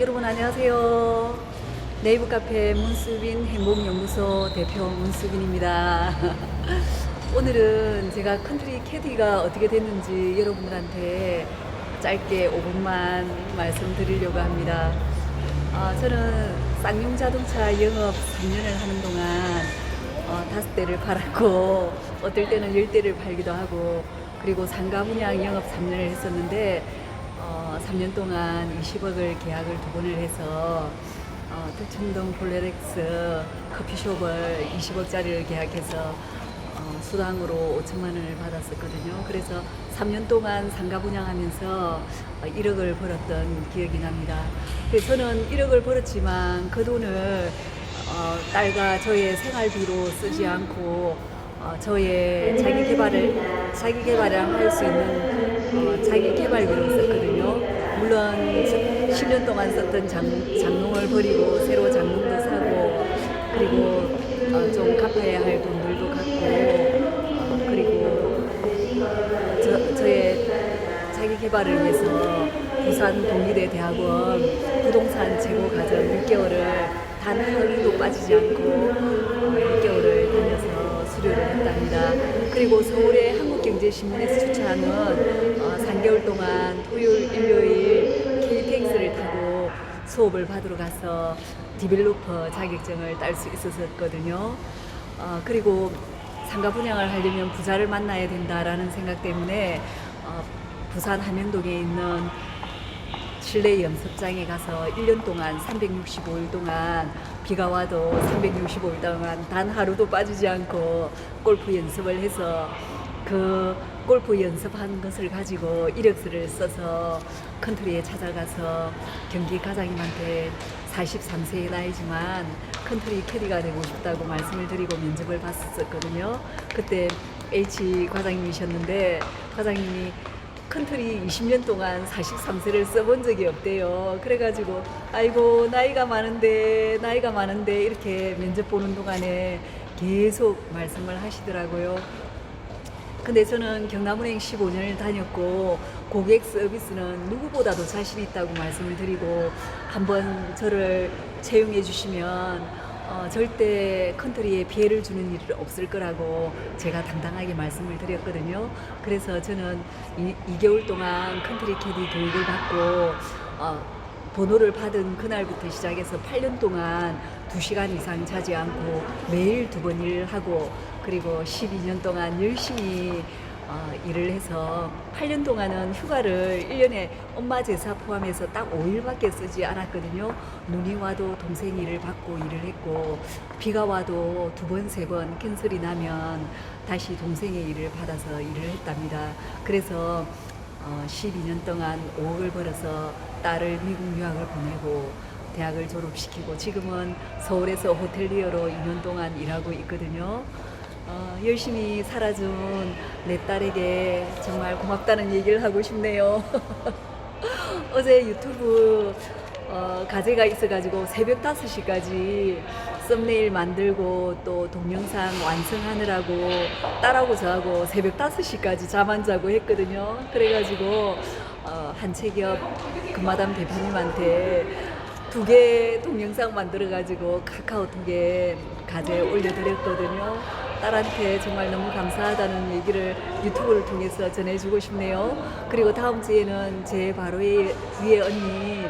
여러분 안녕하세요. 네이버 카페 문수빈 행복연구소 대표 문수빈입니다. 오늘은 제가 컨트리 캐디가 어떻게 됐는지 여러분들한테 짧게 5분만 말씀드리려고 합니다. 아, 저는 쌍용 자동차 영업 3년을 하는 동안 어, 대를 팔았고 어떨 때는 열 대를 팔기도 하고 그리고 상가 분양 영업 3년을 했었는데 어, 3년 동안 20억을 계약을 두 번을 해서 어, 대천동 볼레렉스 커피숍을 20억짜리를 계약해서 어, 수당으로 5천만 원을 받았었거든요. 그래서 3년 동안 상가 분양하면서 어, 1억을 벌었던 기억이 납니다. 그래서 저는 1억을 벌었지만 그 돈을 어, 딸과 저의 생활비로 쓰지 않고 어, 저의 자기 개발을 자기 개발을 할 수 있는 어, 자기 개발비로 썼거든요. 물론 10년 동안 썼던 장, 장롱을 버리고 새로 장롱도 사고 그리고 어, 좀 갚아야 할 돈들도 갚고 어, 그리고 저, 저의 자기 개발을 위해서 부산 동의대 대학원 부동산 재고 과정 6개월을 단 하루도 빠지지 않고 어, 6개월을 다녀서 수료를 했답니다. 그리고 서울의 한국경제신문에서 추천하는 어, 3개월 동안 토요일, 일요일 KTX를 타고 수업을 받으러 가서 디벨로퍼 자격증을 딸 수 있었거든요. 어, 그리고 상가 분양을 하려면 부자를 만나야 된다라는 생각 때문에 어, 부산 함영동에 있는 실내 연습장에 가서 1년 동안 365일 동안 비가 와도 365일 동안 단 하루도 빠지지 않고 골프 연습을 해서 그 골프 연습한 것을 가지고 이력서를 써서 컨트리에 찾아가서 경기 과장님한테 43세의 나이지만 컨트리 캐디가 되고 싶다고 말씀을 드리고 면접을 봤었거든요. 그때 H 과장님이셨는데 과장님이 컨트리 20년 동안 43세를 써본 적이 없대요. 그래가지고 아이고 나이가 많은데 나이가 많은데 이렇게 면접 보는 동안에 계속 말씀을 하시더라고요. 근데 저는 경남은행 15년을 다녔고 고객 서비스는 누구보다도 자신 있다고 말씀을 드리고 한번 저를 채용해 주시면 어, 절대 컨트리에 피해를 주는 일이 없을 거라고 제가 당당하게 말씀을 드렸거든요. 그래서 저는 이, 2개월 동안 컨트리 캐디 교육을 받고 어, 번호를 받은 그날부터 시작해서 8년 동안 2시간 이상 자지 않고 매일 두 번 일을 하고 그리고 12년 동안 열심히 어, 일을 해서 8년 동안은 휴가를 1년에 엄마 제사 포함해서 딱 5일밖에 쓰지 않았거든요. 눈이 와도 동생 일을 받고 일을 했고 비가 와도 두 번, 세 번 캔슬이 나면 다시 동생의 일을 받아서 일을 했답니다. 그래서 어, 12년 동안 5억을 벌어서 딸을 미국 유학을 보내고 대학을 졸업시키고 지금은 서울에서 호텔리어로 2년 동안 일하고 있거든요. 어, 열심히 살아준 내 딸에게 정말 고맙다는 얘기를 하고 싶네요. 어제 유튜브 어, 가제가 있어가지고 새벽 5시까지 썸네일 만들고 또 동영상 완성하느라고 딸하고 저하고 새벽 5시까지 잠 안 자고 했거든요. 그래가지고 어, 한채겹 금마담 대표님한테 두 개 동영상 만들어가지고 카카오톡에 가제 올려드렸거든요. 딸한테 정말 너무 감사하다는 얘기를 유튜브를 통해서 전해주고 싶네요. 그리고 다음 주에는 제 바로 위에 언니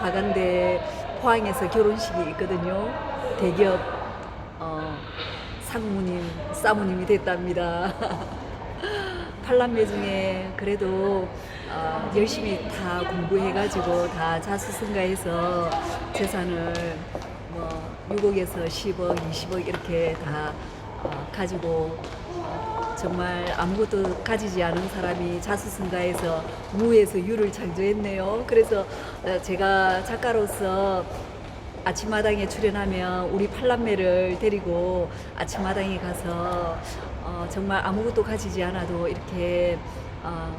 화간대 포항에서 결혼식이 있거든요. 대기업 어, 상무님, 사무님이 됐답니다. 팔남매 중에 그래도 어, 열심히 다 공부해가지고 다 자수성가해서 재산을 뭐 6억에서 10억, 20억 이렇게 다 어, 가지고 어, 정말 아무것도 가지지 않은 사람이 자수성가해서 무에서 유를 창조했네요. 그래서 어, 제가 작가로서 아침마당에 출연하면 우리 팔남매를 데리고 아침마당에 가서 어, 정말 아무것도 가지지 않아도 이렇게 어,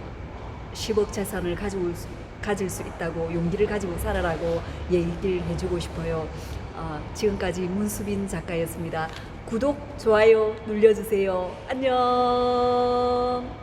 10억 재산을 가지고 수- 가질 수 있다고 용기를 가지고 살아라고 얘기를 해주고 싶어요. 어, 지금까지 문수빈 작가였습니다. 구독, 좋아요 눌러주세요. 안녕.